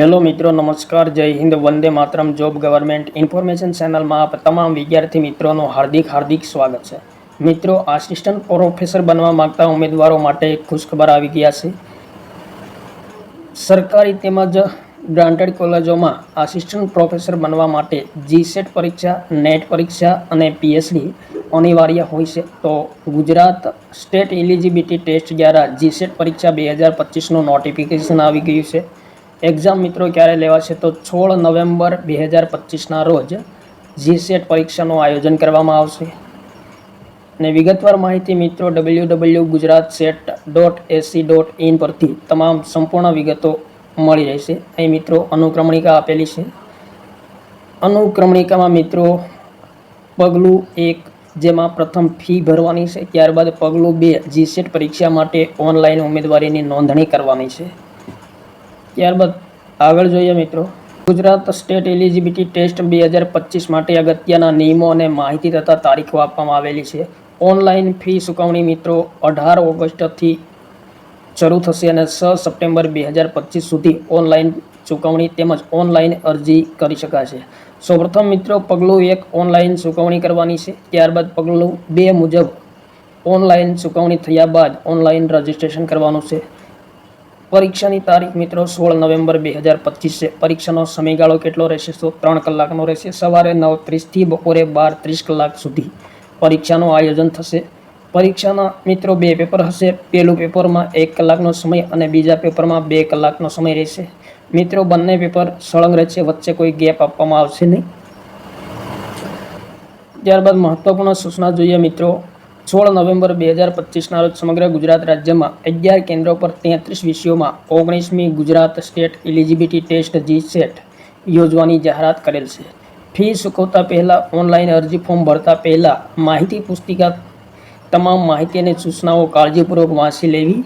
Hello મિત્રો, નમસ્કાર, જય હિન્દ, વંદે માતરમ, જોબ ગવર્મેન્ટ ઇન્ફોર્મેશન ચેનલમાં આપ તમામ વિદ્યાર્થી મિત્રોનું હાર્દિક હાર્દિક સ્વાગત છે. મિત્રો, આસિસ્ટન્ટ પ્રોફેસર બનવા માગતા ઉમેદવારો માટે ખુશખબર આવી ગયા છે. સરકારી તેમજ ગ્રાન્ટેડ કોલેજોમાં આસિસ્ટન્ટ પ્રોફેસર બનવા માટે જીસેટ પરીક્ષા, નેટ પરીક્ષા અને પીએચડી અનિવાર્ય હોય છે. તો ગુજરાત સ્ટેટ એલિજિબિલિટી ટેસ્ટ દ્વારા જીસેટ પરીક્ષા બે હજાર પચીસનું નોટિફિકેશન આવી ગયું છે. એક્ઝામ મિત્રો ક્યારે લેવાશે તો સોળ નવેમ્બર બે હજાર પચીસના રોજ જીસેટ પરીક્ષાનું આયોજન કરવામાં આવશે. અને વિગતવાર માહિતી મિત્રો W W Gujarat SET dot AC dot in પરથી તમામ સંપૂર્ણ વિગતો મળી રહેશે. અહીં મિત્રો અનુક્રમણિકા આપેલી છે. અનુક્રમણિકામાં મિત્રો પગલું એક, જેમાં પ્રથમ ફી ભરવાની છે. ત્યારબાદ પગલું બે જીસેટ પરીક્ષા માટે ઓનલાઈન ઉમેદવારીની નોંધણી કરવાની છે. ત્યારબાદ આગળ જોઈએ મિત્રો, ગુજરાત સ્ટેટ એલિજિબિલિટી ટેસ્ટ બે હજાર પચીસ માટે અગત્યના નિયમો અને માહિતી તથા તારીખો આપવામાં આવેલી છે. ઓનલાઈન ફી ચૂકવણી મિત્રો અઢાર ઓગસ્ટથી શરૂ થશે અને છ સપ્ટેમ્બર બે હજાર પચીસ સુધી ઓનલાઈન ચૂકવણી તેમજ ઓનલાઈન અરજી કરી શકાશે. સૌપ્રથમ મિત્રો, પગલું એક, ઓનલાઈન ચૂકવણી કરવાની છે. ત્યારબાદ પગલું બે મુજબ ઓનલાઈન ચૂકવણી થયા બાદ ઓનલાઈન રજિસ્ટ્રેશન કરવાનું છે. પરીક્ષાની તારીખ મિત્રો સોળ નવેમ્બર બે હજાર પચીસ છે. પરીક્ષાનો સમયગાળો કેટલો રહેશે? તો ત્રણ કલાકનો રહેશે. સવારે નવ ત્રીસથી બપોરે બાર ત્રીસ કલાક સુધી પરીક્ષાનું આયોજન થશે. પરીક્ષાના મિત્રો બે પેપર હશે. પહેલું પેપરમાં એક કલાકનો સમય અને બીજા પેપરમાં બે કલાકનો સમય રહેશે. મિત્રો, બંને પેપર સળંગ રહેશે. વચ્ચે કોઈ ગેપ આપવામાં આવશે નહીં. ત્યારબાદ મહત્વપૂર્ણ સૂચના જોઈએ મિત્રો. સોળ નવેમ્બર બે હજાર પચીસના રોજ સમગ્ર ગુજરાત રાજ્યમાં અગિયાર કેન્દ્રો પર તેત્રીસ વિષયોમાં ઓગણીસમી Gujarat State Eligibility Test G SET યોજવાની જાહેરાત કરેલ છે. ફી ચૂકવતા પહેલાં ઓનલાઈન અરજી ફોર્મ ભરતા પહેલાં માહિતી પુસ્તિકા તમામ માહિતી અને સૂચનાઓ કાળજીપૂર્વક વાંચી લેવી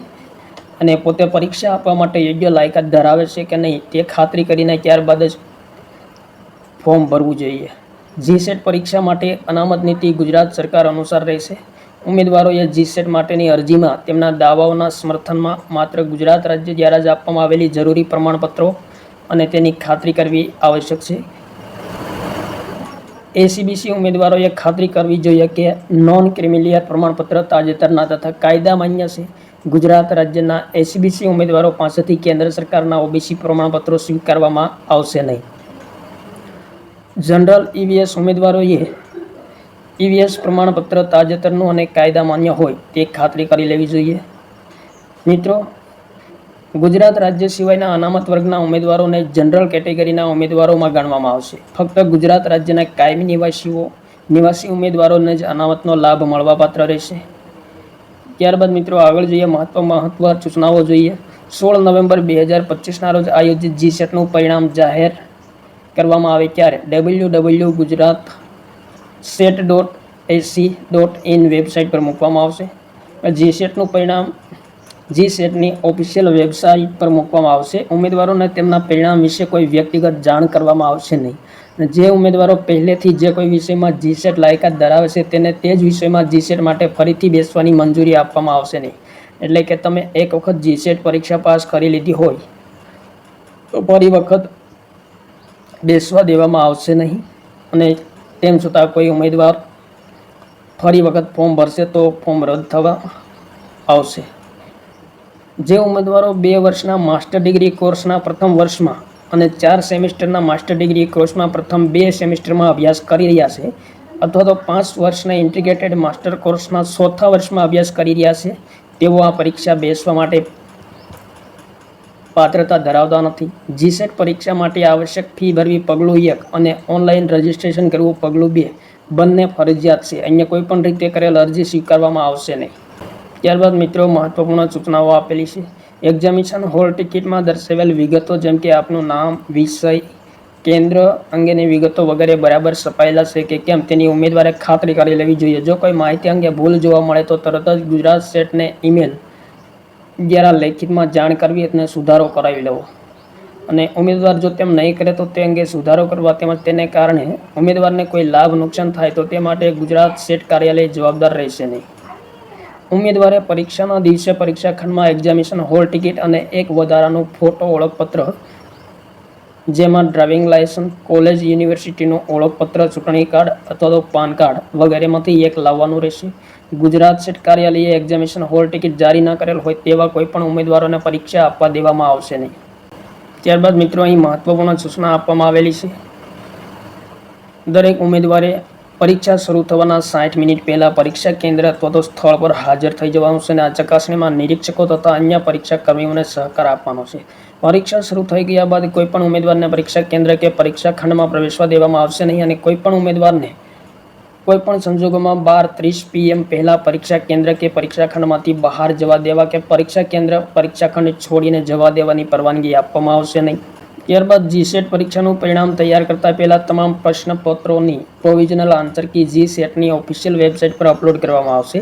અને પોતે પરીક્ષા આપવા માટે યોગ્ય લાયકાત ધરાવે છે કે નહીં તે ખાતરી કરીને ત્યારબાદ જ ફોર્મ ભરવું જોઈએ. જીસેટ પરીક્ષા માટે અનામત નીતિ ગુજરાત સરકાર અનુસાર રહેશે. ઉમેદવારોએ જીસેટ માટેની અરજીમાં તેમના દાવાઓના સમર્થનમાં માત્ર ગુજરાત રાજ્ય દ્વારા જ આપવામાં આવેલી જરૂરી પ્રમાણપત્રો અને તેની ખાતરી કરવી આવશ્યક છે. એસીબીસી ઉમેદવારોએ ખાતરી કરવી જોઈએ કે નોન ક્રિમિલિયર પ્રમાણપત્ર તાજેતરના તથા કાયદા માન્ય છે. ગુજરાત રાજ્યના એસીબીસી ઉમેદવારો પાસેથી કેન્દ્ર સરકારના ઓબીસી પ્રમાણપત્રો સ્વીકારવામાં આવશે નહીં. જનરલ ઈવીએસ ઉમેદવારોએ ઈવીએસ પ્રમાણપત્ર તાજેતરનું અને કાયદા માન્ય હોય તે ખાતરી કરી લેવી જોઈએ. મિત્રો, ગુજરાત રાજ્ય સિવાયના અનામત વર્ગના ઉમેદવારોને જનરલ કેટેગરીના ઉમેદવારોમાં ગણવામાં આવશે. ફક્ત ગુજરાત રાજ્યના કાયમી નિવાસીઓ, નિવાસી ઉમેદવારોને જ અનામતનો લાભ મળવાપાત્ર રહેશે. ત્યારબાદ મિત્રો, આગળ જોઈએ મહત્વ મહત્વ સૂચનાઓ જોઈએ. સોળ નવેમ્બર બે હજાર પચીસના રોજ આયોજિત જી સેટનું પરિણામ જાહેર કરવામાં આવે ત્યારે W W Gujarat SET dot AC dot in website પર મૂકવામાં આવશે. જી સેટનું પરિણામ જી સેટની ઓફિશિયલ વેબસાઇટ પર મૂકવામાં આવશે. ઉમેદવારોને તેમના પરિણામ વિશે કોઈ વ્યક્તિગત જાણ કરવામાં આવશે નહીં. જે ઉમેદવારો પહેલેથી જે કોઈ વિષયમાં જી સેટ લાયકાત ધરાવે છે, તેને તે જ વિષયમાં જી સેટ માટે ફરીથી બેસવાની મંજૂરી આપવામાં આવશે નહીં. એટલે કે તમે એક વખત જી સેટ પરીક્ષા પાસ કરી લીધી હોય, તો ફરી વખત બેસવા દેવામાં આવશે નહીં. અને તેમ છતાં કોઈ ઉમેદવાર ફરી વખત ફોર્મ ભરશે તો ફોર્મ રદ થવા આવશે. જે ઉમેદવારો બે વર્ષના માસ્ટર ડિગ્રી કોર્સના પ્રથમ વર્ષમાં અને ચાર સેમિસ્ટરના માસ્ટર ડિગ્રી કોર્સમાં પ્રથમ બે સેમિસ્ટરમાં અભ્યાસ કરી રહ્યા છે અથવા તો પાંચ વર્ષના ઇન્ટિગ્રેટેડ માસ્ટર કોર્સના ચોથા વર્ષમાં અભ્યાસ કરી રહ્યા છે, તેઓ આ પરીક્ષા બેસવા માટે પાત્રતા ધરાવતા નથી. જીસેટ પરીક્ષા માટે આવશ્યક ફી ભરવી પગલું એક અને ઓનલાઈન રજિસ્ટ્રેશન કરવું પગલું બે. બંને ફરજિયાત છે. અન્ય કોઈ પણ રીતે કરેલ અરજી સ્વીકારવામાં આવશે નહીં. ત્યારબાદ મિત્રો, મહત્વપૂર્ણ સૂચનાઓ આપેલી છે. એક્ઝામિનેશન હોલ ટિકિટમાં દર્શાવેલ વિગતો જેમ કે આપનું નામ, વિષય, કેન્દ્ર અંગેની વિગતો વગેરે બરાબર છપાયેલા છે કે કેમ તેની ઉમેદવારે ખાતરી કરી લેવી જોઈએ. જો કોઈ માહિતી અંગે ભૂલ જોવા મળે તો તરત જ ગુજરાત સેટને ઈમેલ દ્વારા લેખિતમાં જાણ કરવી અને સુધારો કરાવી લેવો. અને ઉમેદવાર જો તેમ નહીં કરે તો તે અંગે સુધારો કરવા તેમજ તેને કારણે ઉમેદવારને કોઈ લાભ, નુકસાન થાય તો તે માટે ગુજરાત સેટ કાર્યાલય જવાબદાર રહેશે નહીં. ઉમેદવારે પરીક્ષાના દિવસે પરીક્ષા ખંડમાં એક્ઝામિનેશન હોલ ટિકિટ અને એક વધારાનું ફોટો ઓળખપત્ર, જેમાં ડ્રાઇવિંગ લાયસન્સ કોલેજ યુનિવર્સિટીનું ઓળખપત્ર, ચૂંટણી કાર્ડ અથવા તો પાન કાર્ડ વગેરેમાંથી એક લાવવાનું રહેશે. ગુજરાત સેટ કાર્યાલયે એક્ઝામિનેશન હોલ ટિકિટ જારી ન કરેલ હોય તેવા કોઈપણ ઉમેદવારોને પરીક્ષા આપવા દેવામાં આવશે નહીં. ત્યારબાદ મિત્રો, અહીં મહત્વપૂર્ણ સૂચના આપવામાં આવેલી છે. દરેક ઉમેદવારે પરીક્ષા શરૂ થવાના સાઠ મિનિટ પહેલાં પરીક્ષા કેન્દ્ર અથવા તો સ્થળ પર હાજર થઈ જવાનું છે અને આ ચકાસણીમાં નિરીક્ષકો તથા અન્ય પરીક્ષા કર્મીઓને સહકાર આપવાનો છે. પરીક્ષા શરૂ થઈ ગયા બાદ કોઈપણ ઉમેદવારને પરીક્ષા કેન્દ્ર કે પરીક્ષા ખંડમાં પ્રવેશવા દેવામાં આવશે નહીં અને કોઈપણ ઉમેદવારને કોઈપણ સંજોગોમાં બાર ત્રીસ પીએમ પહેલાં પરીક્ષા કેન્દ્ર કે પરીક્ષા ખંડમાંથી બહાર જવા દેવા કે પરીક્ષા કેન્દ્ર પરીક્ષા ખંડ છોડીને જવા દેવાની પરવાનગી આપવામાં આવશે નહીં. ત્યારબાદ જીસેટ પરીક્ષાનું પરિણામ તૈયાર કરતા પહેલાં તમામ પ્રશ્નપત્રોની પ્રોવિઝનલ આન્સર કી જી સેટની ઓફિશિયલ વેબસાઇટ પર અપલોડ કરવામાં આવશે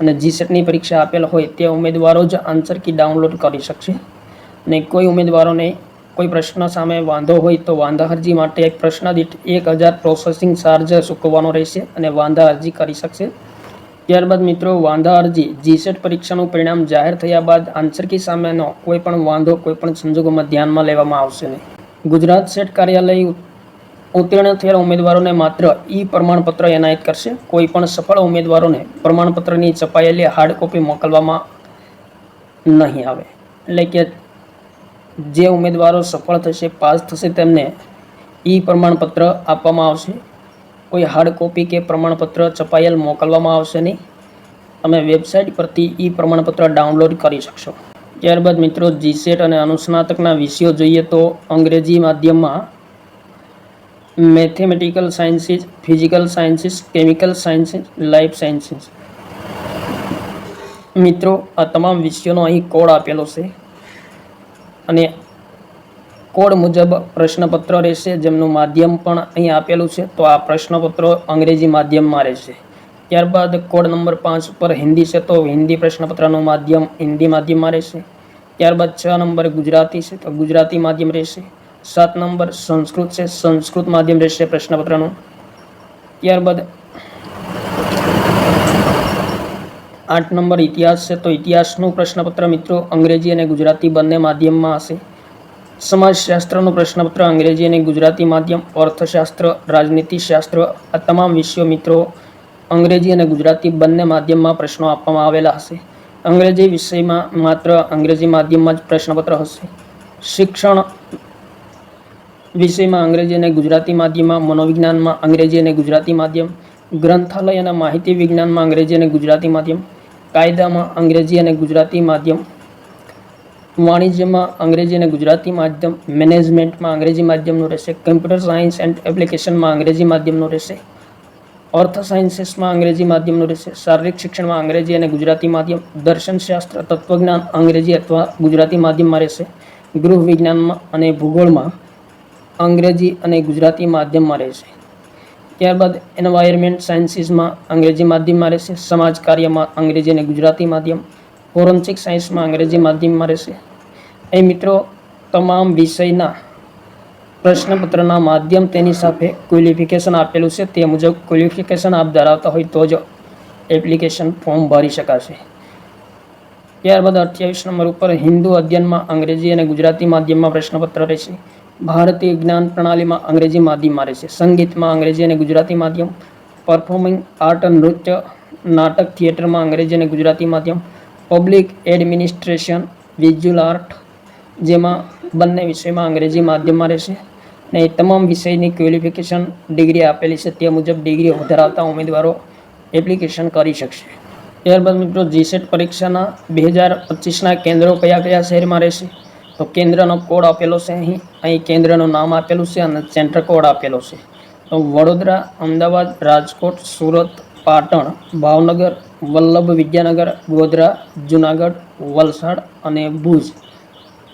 અને જી સેટની પરીક્ષા આપેલ હોય તે ઉમેદવારો જ આન્સર કી ડાઉનલોડ કરી શકશે. અને કોઈ ઉમેદવારોને કોઈ પ્રશ્ન સામે વાંધો હોય તો વાંધા અરજી માટે એક પ્રશ્ન દીઠ એક હજાર પ્રોસેસિંગ ચાર્જ ચૂકવવાનો રહેશે અને વાંધા અરજી કરી શકશે. ત્યારબાદ મિત્રો વાંધા અરજી જીસેટ પરીક્ષાનું પરિણામ જાહેર થયા બાદ આન્સર કી સામેનો કોઈ પણ વાંધો, કોઈ પણ સંજોગોમાં ધ્યાનમાં લેવામાં આવશે નહીં. ગુજરાત સેટ કાર્યાલય ઉત્તીર્ણ થયેલા ઉમેદવારોને માત્ર ઈ પ્રમાણપત્ર એનાયત કરશે. કોઈ પણ સફળ ઉમેદવારોને પ્રમાણપત્રની છપાયેલી હાર્ડ કોપી મોકલવામાં નહીં આવે. એટલે કે જે ઉમેદવારો સફળ થશે, પાસ થશે તેમને ઈ પ્રમાણપત્ર આપવામાં આવશે. કોઈ હાર્ડ કોપી કે પ્રમાણપત્ર છપાયેલ મોકલવામાં આવશે નહીં. તમે વેબસાઇટ પરથી ઈ પ્રમાણપત્ર ડાઉનલોડ કરી શકશો. ત્યારબાદ મિત્રો જીસેટ અને અનુસ્નાતકના વિષયો જોઈએ તો અંગ્રેજી માધ્યમમાં mathematical sciences physical sciences chemical sciences life sciences મિત્રો, આ તમામ વિષયોનો અહીં કોડ આપેલો છે. અને કોડ મુજબ પ્રશ્નપત્ર રહેશે, જેમનું માધ્યમ પણ અહીં આપેલું છે. તો આ પ્રશ્નપત્રો અંગ્રેજી માધ્યમમાં રહેશે. ત્યારબાદ કોડ નંબર પાંચ ઉપર હિન્દી છે, તો હિન્દી પ્રશ્નપત્રનું માધ્યમ હિન્દી માધ્યમમાં રહેશે. ત્યારબાદ છ નંબર ગુજરાતી છે, તો ગુજરાતી માધ્યમ રહેશે. સાત નંબર સંસ્કૃત છે, સંસ્કૃત માધ્યમ રહેશે પ્રશ્નપત્રનું. ત્યારબાદ આઠ નંબર ઇતિહાસ છે. તો ઇતિહાસનું પ્રશ્નપત્ર મિત્રો અંગ્રેજી અને ગુજરાતી બંને માધ્યમમાં હશે. સમાજશાસ્ત્રનું પ્રશ્નપત્ર અંગ્રેજી અને ગુજરાતી માધ્યમ, અર્થશાસ્ત્ર, રાજનીતિશાસ્ત્ર, આ તમામ વિષયો મિત્રો અંગ્રેજી અને ગુજરાતી બંને માધ્યમમાં પ્રશ્નો આપવામાં આવેલા હશે. અંગ્રેજી વિષયમાં માત્ર અંગ્રેજી માધ્યમમાં જ પ્રશ્નપત્ર હશે. શિક્ષણ વિષયમાં અંગ્રેજી અને ગુજરાતી માધ્યમમાં, મનોવિજ્ઞાનમાં અંગ્રેજી અને ગુજરાતી માધ્યમ ગ્રંથાલય અને માહિતી વિજ્ઞાનમાં અંગ્રેજી અને ગુજરાતી માધ્યમ, કાયદામાં અંગ્રેજી અને ગુજરાતી માધ્યમ, વાણિજ્યમાં અંગ્રેજી અને ગુજરાતી માધ્યમ, મેનેજમેન્ટમાં અંગ્રેજી માધ્યમનું રહેશે, કમ્પ્યુટર સાયન્સ એન્ડ એપ્લિકેશનમાં અંગ્રેજી માધ્યમનું રહેશે, અર્થ સાયન્સીસમાં અંગ્રેજી માધ્યમનું રહેશે, શારીરિક શિક્ષણમાં અંગ્રેજી અને ગુજરાતી માધ્યમ દર્શનશાસ્ત્ર તત્વજ્ઞાન અંગ્રેજી અથવા ગુજરાતી માધ્યમમાં રહેશે, ગૃહ વિજ્ઞાનમાં અને ભૂગોળમાં અંગ્રેજી અને ગુજરાતી માધ્યમમાં રહેશે. ત્યારબાદ એન્વાયરમેન્ટ સાયન્સીસમાં અંગ્રેજી માધ્યમમાં રહેશે, સમાજ કાર્યમાં, અંગ્રેજી અને ગુજરાતી માધ્યમ ફોરેન્સિક સાયન્સમાં અંગ્રેજી માધ્યમમાં રહેશે. એ મિત્રો, તમામ વિષયના પ્રશ્નપત્રના માધ્યમ તેની સાથે ક્વોલિફિકેશન આપેલું છે. તે મુજબ ક્વોલિફિકેશન આપ ધરાવતા હોય તો જ એપ્લિકેશન ફોર્મ ભરી શકાશે. ત્યારબાદ અઠ્યાવીસ નંબર ઉપર હિન્દુ અધ્યયનમાં અંગ્રેજી અને ગુજરાતી માધ્યમમાં પ્રશ્નપત્ર રહેશે. ભારતીય જ્ઞાન પ્રણાલીમાં અંગ્રેજી માધ્યમમાં રહેશે સંગીતમાં અંગ્રેજી અને ગુજરાતી માધ્યમ પરફોર્મિંગ આર્ટ નૃત્ય, નાટક થિયેટરમાં અંગ્રેજી અને ગુજરાતી માધ્યમ પબ્લિક એડમિનિસ્ટ્રેશન વિઝ્યુઅલ આર્ટ જેમાં બંને વિષયમાં અંગ્રેજી માધ્યમમાં રહેશે અને તમામ વિષયની ક્વોલિફિકેશન ડિગ્રી આપેલી છે. તે મુજબ ડિગ્રી ધરાવતા ઉમેદવારો એપ્લિકેશન કરી શકશે. ત્યારબાદ મિત્રો જીસેટ પરીક્ષાના બે હજાર પચીસના કેન્દ્રો કયા કયા શહેરમાં રહેશે? તો કેન્દ્રનો કોડ આપેલો છે અહીં. અહીં કેન્દ્રનું નામ આપેલું છે અને સેન્ટર કોડ આપેલો છે. તો વડોદરા, અમદાવાદ, રાજકોટ, સુરત, પાટણ, ભાવનગર, વલ્લભ વિદ્યાનગર, ગોધરા, જુનાગઢ, વલસાડ અને ભુજ.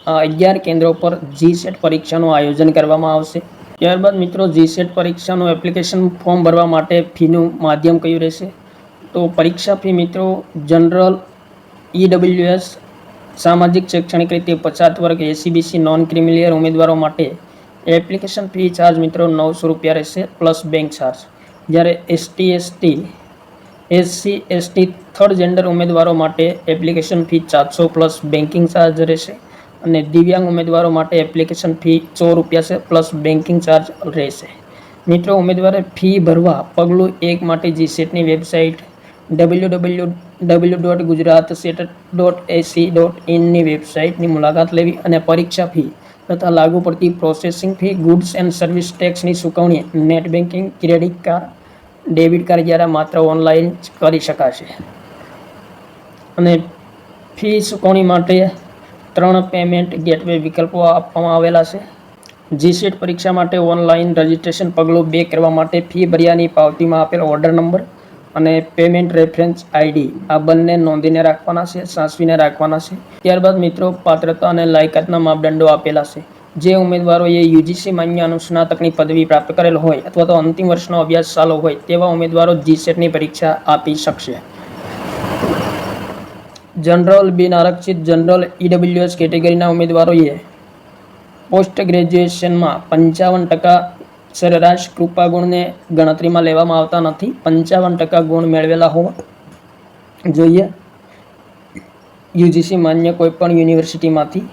આ અગિયાર કેન્દ્રો પર જી સેટ પરીક્ષાનું આયોજન કરવામાં આવશે. ત્યારબાદ મિત્રો જી સેટ પરીક્ષાનું એપ્લિકેશન ફોર્મ ભરવા માટે ફીનું માધ્યમ કયું રહેશે? તો પરીક્ષા ફી મિત્રો, જનરલ ઈડબ્લ્યુએસ સામાજિક, શૈક્ષણિક રીતે પછાત વર્ગ એસીબીસી નોન ક્રિમિલિયર ઉમેદવારો માટે એપ્લિકેશન ફી ચાર્જ મિત્રો નવસો રૂપિયા રહેશે પ્લસ બેંક ચાર્જ જ્યારે ST ST SC ST third gender ઉમેદવારો માટે એપ્લિકેશન ફી ચારસો પ્લસ બેન્કિંગ ચાર્જ રહેશે અને દિવ્યાંગ ઉમેદવારો માટે એપ્લિકેશન ફી સો રૂપિયા છે પ્લસ બેન્કિંગ ચાર્જ રહેશે. મિત્રો, ઉમેદવારે ફી ભરવા પગલું એક માટે જીસેટની website W W W dot Gujarat SET dot AC dot ઇનની વેબસાઇટની મુલાકાત લેવી અને પરીક્ષા ફી તથા લાગુ પડતી processing fee goods and service ટેક્સની ચૂકવણી net banking credit card debit card દ્વારા માત્ર ઓનલાઈન કરી શકાશે. અને ફી ચૂકવણી માટે ત્રણ પેમેન્ટ ગેટવે વિકલ્પો આપવામાં આવેલા છે. જીસેટ પરીક્ષા માટે ઓનલાઈન રજિસ્ટ્રેશન પગલું બે કરવા માટે ફી ભર્યાની પાવતીમાં આપેલ ઓર્ડર નંબર અને પેમેન્ટ રેફરન્સ આઈડી આ બંને નોંધીને રાખવાના છે, સાચવીને રાખવાના છે. ત્યારબાદ મિત્રો, પાત્રતા અને લાયકાતના માપદંડો આપેલા છે. જે ઉમેદવારોએ યુજીસી માન્ય અનુસ્નાતકની પદવી પ્રાપ્ત કરેલ હોય અથવા તો અંતિમ વર્ષનો અભ્યાસ ચાલુ હોય તેવા ઉમેદવારો જીસેટની પરીક્ષા આપી શકશે. જનરલ બિન આરક્ષિત જનરલ ઈડબ્લ્યુએસ કેટેગરીના ઉમેદવારોએ પોસ્ટ ગ્રેજ્યુએશનમાં પંચાવન ટકા સરેરાશ કૃપા ગુણને ગણતરીમાં લેવામાં આવતા નથી. પંચાવન ટકા ગુણ મેળવેલા હોવા જોઈએ. યુજીસી માન્ય કોઈપણ યુનિવર્સિટીમાંથી.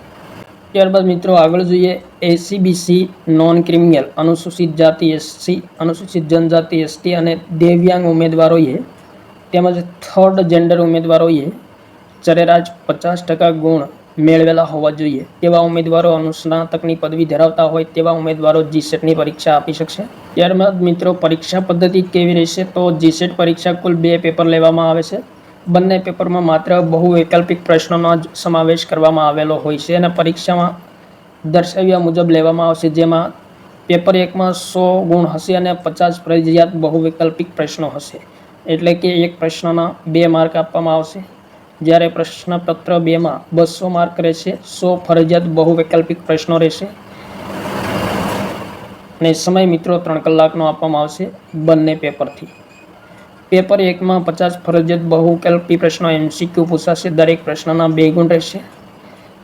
ત્યારબાદ મિત્રો આગળ જોઈએ. એસીબીસી નોન ક્રિમિનલ અનુસૂચિત જાતિ એસસી, અનુસૂચિત જનજાતિ એસટી અને દિવ્યાંગ ઉમેદવારોએ તેમજ થર્ડ જેન્ડર ઉમેદવારોએ સરેરાશ પચાસ ટકા ગુણ મેળવેલા હોવા જોઈએ. તેવા ઉમેદવારો અનુસ્નાતકની પદવી ધરાવતા હોય તેવા ઉમેદવારો જીસેટની પરીક્ષા આપી શકશે. ત્યારબાદ મિત્રો, પરીક્ષા પદ્ધતિ કેવી રહેશે? તો જીસેટ પરીક્ષા કુલ બે પેપર લેવામાં આવે છે. બંને પેપરમાં માત્ર બહુ વૈકલ્પિક પ્રશ્નોનો જ સમાવેશ કરવામાં આવેલો હોય છે અને પરીક્ષામાં દર્શાવ્યા મુજબ લેવામાં આવશે, જેમાં પેપર એકમાં સો ગુણ હશે અને પચાસ ફરજિયાત બહુ વૈકલ્પિક પ્રશ્નો હશે. એટલે કે એક પ્રશ્નના બે માર્ક આપવામાં આવશે. જ્યારે પ્રશ્નપત્ર બેમાં બસો માર્ક રહેશે, સો ફરજિયાત બહુ વૈકલ્પિક પ્રશ્નો રહેશે. અને સમય મિત્રો ત્રણ કલાકનો આપવામાં આવશે બંને પેપરથી. પેપર એકમાં પચાસ ફરજિયાત બહુકલ્પી પ્રશ્નો એમસીક્યુ પૂછાશે, દરેક પ્રશ્નના બે ગુણ રહેશે.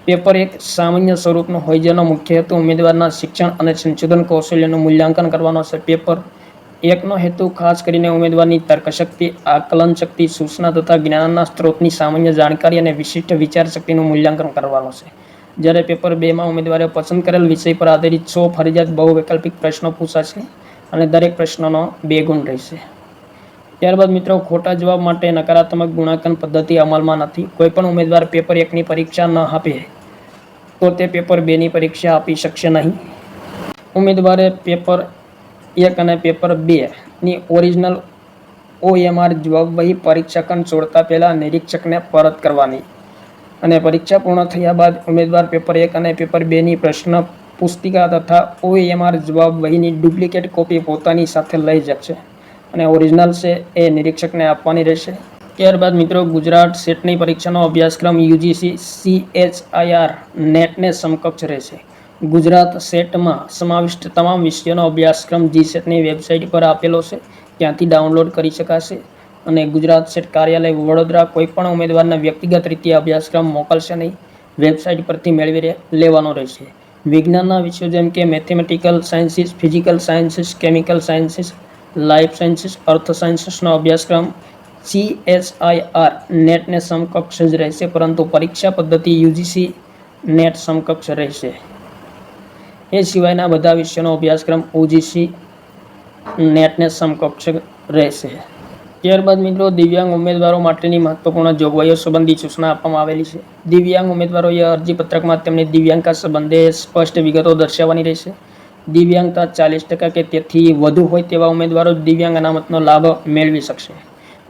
પેપર એક, સામાન્ય સ્વરૂપનો હોય જેનો મુખ્ય હેતુ ઉમેદવારના શિક્ષણ અને સંશોધન કૌશલ્યનું મૂલ્યાંકન કરવાનો છે. પેપર એકનો હેતુ ખાસ કરીને ઉમેદવારની તર્કશક્તિ આકલન શક્તિ સૂચના તથા જ્ઞાનના સ્ત્રોતની સામાન્ય જાણકારી અને વિશિષ્ટ વિચાર શક્તિનું મૂલ્યાંકન કરવાનો છે. જ્યારે પેપર બેમાં ઉમેદવારે પસંદ કરેલ વિષય પર આધારિત સો ફરજિયાત બહુ વૈકલ્પિક પ્રશ્નો પૂછાશે અને દરેક પ્રશ્નનો બે ગુણ રહેશે. ત્યારબાદ મિત્રો, ખોટા જવાબ માટે નકારાત્મક ગુણાંકન પદ્ધતિ અમલમાં નથી. કોઈપણ ઉમેદવાર પેપર એકની પરીક્ષા ન આપે તો તે પેપર બેની પરીક્ષા આપી શકશે નહીં. ઉમેદવારે પેપર એક અને પેપર બે ની ઓરિજિનલ ઓએમઆર જવાબવહી પરીક્ષકન છોડતા પહેલાં નિરીક્ષકને પરત કરવાની. અને પરીક્ષા પૂર્ણ થયા બાદ ઉમેદવાર પેપર એક અને પેપર બેની પ્રશ્ન પુસ્તિકા તથા ઓએમઆર જવાબવહીની ડુપ્લિકેટ કોપી પોતાની સાથે લઈ જશે. અને ઓરિજિનલ છે એ નિરીક્ષકને આપવાની રહેશે. ત્યારબાદ મિત્રો ગુજરાત સેટની પરીક્ષાનો અભ્યાસક્રમ યુજીસી સીએચઆઈઆર નેટને સમકક્ષ રહેશે. ગુજરાત સેટમાં સમાવિષ્ટ તમામ વિષયોનો અભ્યાસક્રમ જી સેટની વેબસાઇટ પર આપેલો છે. ત્યાંથી ડાઉનલોડ કરી શકાશે અને ગુજરાત સેટ કાર્યાલય વડોદરા કોઈપણ ઉમેદવારના વ્યક્તિગત રીતે અભ્યાસક્રમ મોકલશે નહીં. વેબસાઇટ પરથી મેળવી લેવાનો રહેશે. વિજ્ઞાનના વિષયો જેમ કે mathematical sciences, physical sciences, chemical sciences, life sciences, earth સાયન્સીસનો અભ્યાસક્રમ સીએસઆઈઆર નેટને સમકક્ષ જ રહેશે, પરંતુ પરીક્ષા પદ્ધતિ યુજીસી નેટ સમકક્ષ રહેશે. એ સિવાયના બધા વિષયોનો અભ્યાસક્રમ ઓજીસી નેટને સમકક્ષ રહેશે. ત્યારબાદ મિત્રો, દિવ્યાંગ ઉમેદવારો માટેની મહત્વપૂર્ણ જોગવાઈઓ સંબંધી સૂચના આપવામાં આવેલી છે. દિવ્યાંગ ઉમેદવારોએ અરજીપત્રકમાં તેમની દિવ્યાંગતા સંબંધે સ્પષ્ટ વિગતો દર્શાવવાની રહેશે. દિવ્યાંગતા ચાલીસ ટકા કે તેથી વધુ હોય તેવા ઉમેદવારો દિવ્યાંગ અનામતનો લાભ મેળવી શકશે.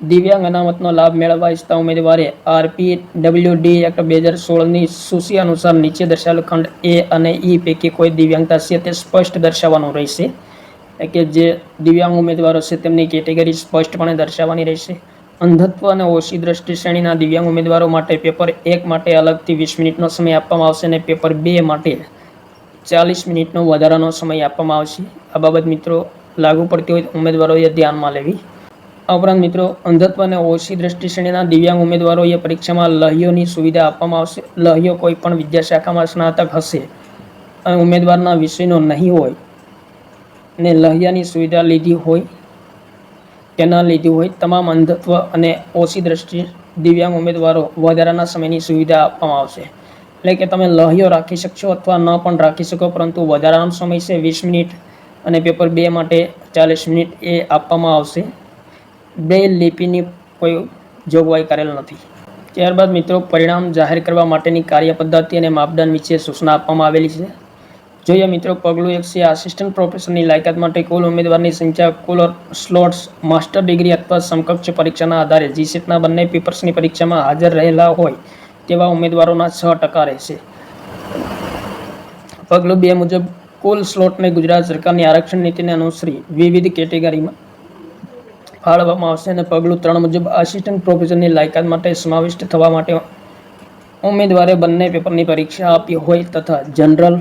દિવ્યાંગ અનામતનો લાભ મેળવવા ઈચ્છતા ઉમેદવારે આરપી ડબલ્યુ ડી એક્ટ બે હજાર સોળની સૂચિ અનુસાર નીચે દર્શાવેલ ખંડ એ અને ઈ પૈકી કોઈ દિવ્યાંગતા છે તે સ્પષ્ટ દર્શાવવાનું રહેશે. કે જે દિવ્યાંગ ઉમેદવારો છે તેમની કેટેગરી સ્પષ્ટપણે દર્શાવવાની રહેશે. અંધત્વ અને ઓછી દ્રષ્ટિ શ્રેણીના દિવ્યાંગ ઉમેદવારો માટે પેપર એક માટે અલગથી વીસ મિનિટનો સમય આપવામાં આવશે અને પેપર બે માટે ચાલીસ મિનિટનો વધારાનો સમય આપવામાં આવશે. આ બાબત મિત્રો લાગુ પડતી હોય ઉમેદવારોએ ધ્યાનમાં લેવી. આ ઉપરાંત મિત્રો, અંધત્વ અને ઓછી દ્રષ્ટિ શ્રેણીના દિવ્યાંગ ઉમેદવારોએ પરીક્ષામાં લહીઓની સુવિધા આપવામાં આવશે. લહીઓ કોઈ પણ વિદ્યાશાખામાં સ્નાતક હશે અને ઉમેદવારના વિષયનો નહીં હોય ને લહિયાની સુવિધા લીધી હોય, તેના લીધી હોય, તમામ અંધત્વ અને ઓછી દ્રષ્ટિ દિવ્યાંગ ઉમેદવારો વધારાના સમયની સુવિધા આપવામાં આવશે. એટલે કે તમે લહ્યો રાખી શકશો અથવા ન પણ રાખી શકો, પરંતુ વધારાનો સમય છે વીસ મિનિટ અને પેપર બે માટે ચાલીસ મિનિટ એ આપવામાં આવશે. બ્રેઇલ લિપિની કોઈ જોગવાઈ કરેલ નથી. ત્યારબાદ મિત્રો, પરિણામ જાહેર કરવા માટેની કાર્ય પદ્ધતિ અને માપદંડ વિશે સૂચના આપવામાં આવેલી છે. જોઈએ મિત્રો, પગલું એક છે આસિસ્ટન્ટ પ્રોફેસરની લાયકાત માટે કુલ ઉમેદવારની સંખ્યા, કુલ સ્લોટ્સ માસ્ટર ડિગ્રી અથવા સમકક્ષ પરીક્ષાના આધારે જીસેટના બંને પેપર્સની પરીક્ષામાં હાજર રહેલા હોય તેવા ઉમેદવારોના છ ટકા રહેશે. પગલું બે મુજબ, કુલ સ્લોટને ગુજરાત સરકારની આરક્ષણ નીતિને અનુસરી વિવિધ કેટેગરીમાં ફાળવવામાં આવશે અને પગલું ત્રણ મુજબ આસિસ્ટન્ટ પ્રોફેસરની લાયકાત માટે સમાવિષ્ટ થવા માટે ઉમેદવારે બંને પેપરની પરીક્ષા આપી હોય તથા જનરલ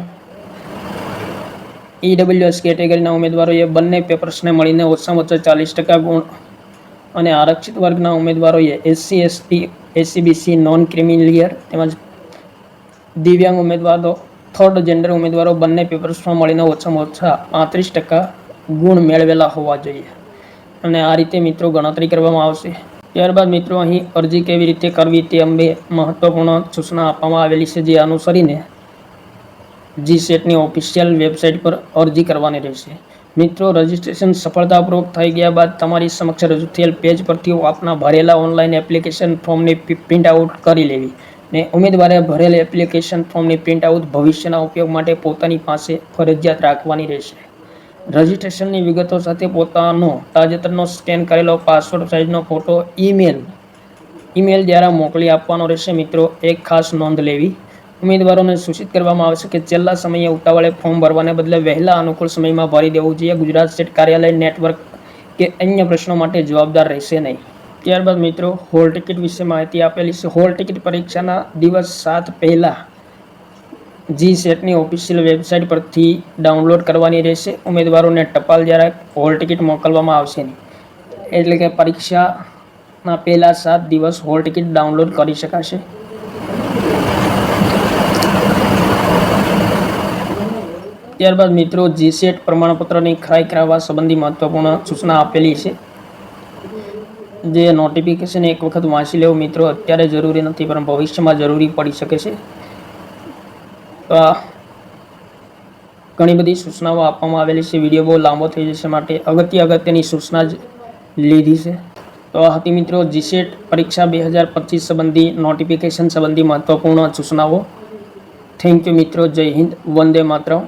ઈડબ્લ્યુએસ કેટેગરીના ઉમેદવારોએ બંને પેપર્સને મળીને ઓછામાં ઓછા ચાલીસ ટકા ગુણ અને આરક્ષિત વર્ગના ઉમેદવારોએ SC ST SCBC non creamy layer તેમજ દિવ્યાંગ ઉમેદવારો થર્ડ જેન્ડર ઉમેદવારો બંને પેપર્સમાં મળીને ઓછામાં ઓછા પાંત્રીસ ટકા ગુણ મેળવેલા હોવા જોઈએ. અને આ રીતે મિત્રો ગણતરી કરવામાં આવશે. ત્યારબાદ મિત્રો અહીં અરજી કેવી રીતે કરવી તે અંગે મહત્વપૂર્ણ સૂચના આપવામાં આવેલી છે જે અનુસરીને જી સેટની ઓફિશિયલ વેબસાઇટ પર અરજી કરવાની રહેશે. મિત્રો રજિસ્ટ્રેશન સફળતાપૂર્વક થઈ ગયા બાદ તમારી સમક્ષ રજૂ થયેલ પેજ પરથી આપના ભરેલા ઓનલાઈન એપ્લિકેશન ફોર્મની પ્રિન્ટ આઉટ કરી લેવી ને ઉમેદવારે ભરેલ એપ્લિકેશન ફોર્મની પ્રિન્ટ આઉટ ભવિષ્યના ઉપયોગ માટે પોતાની પાસે ફરજિયાત રાખવાની રહેશે. રજિસ્ટ્રેશનની વિગતો સાથે પોતાનો તાજેતરનો સ્કેન કરેલો પાસવર્ડ સાઇઝનો ફોટો ઈમેલ ઈમેલ દ્વારા મોકલી આપવાનો રહેશે. મિત્રો, એક ખાસ નોંધ લેવી. ઉમેદવારોને સૂચિત કરવામાં આવશે કે છેલ્લા સમયે ઉતાવળે ફોર્મ ભરવાને બદલે વહેલા અનુકૂળ સમયમાં ભરી દેવું જોઈએ. ગુજરાત સ્ટેટ કાર્યાલય નેટવર્ક કે અન્ય પ્રશ્નો માટે જવાબદાર રહેશે નહીં. ત્યારબાદ મિત્રો, હોલ ટિકિટ વિશે માહિતી આપેલી છે. હોલ ટિકિટ પરીક્ષાના દિવસ સાત પહેલાં જી સેટની ઓફિશિયલ વેબસાઇટ પરથી ડાઉનલોડ કરવાની રહેશે. ઉમેદવારોને ટપાલ દ્વારા હોલ ટિકિટ મોકલવામાં આવશે નહીં. એટલે કે પરીક્ષાના પહેલાં સાત દિવસ હોલ ટિકિટ ડાઉનલોડ કરી શકાશે. ત્યારબાદ મિત્રો જીસેટ પ્રમાણપત્રની ખરાઈ કરાવવા સંબંધી મહત્વપૂર્ણ સૂચના આપેલી છે. જે નોટિફિકેશન એક વખત વાંચી લેવું મિત્રો, અત્યારે જરૂરી નથી, પણ ભવિષ્યમાં જરૂરી પડી શકે છે. ઘણી બધી સૂચનાઓ આપવામાં આવેલી છે. વીડિયો બહુ લાંબો થઈ જશે માટે અગત્ય અગત્યની સૂચના જ લીધી છે. તો હતી મિત્રો જીસેટ પરીક્ષા બે હજાર પચીસ સંબંધી નોટિફિકેશન સંબંધી મહત્વપૂર્ણ સૂચનાઓ. થેન્ક યુ મિત્રો. જય હિન્દ. વંદે માતરમ.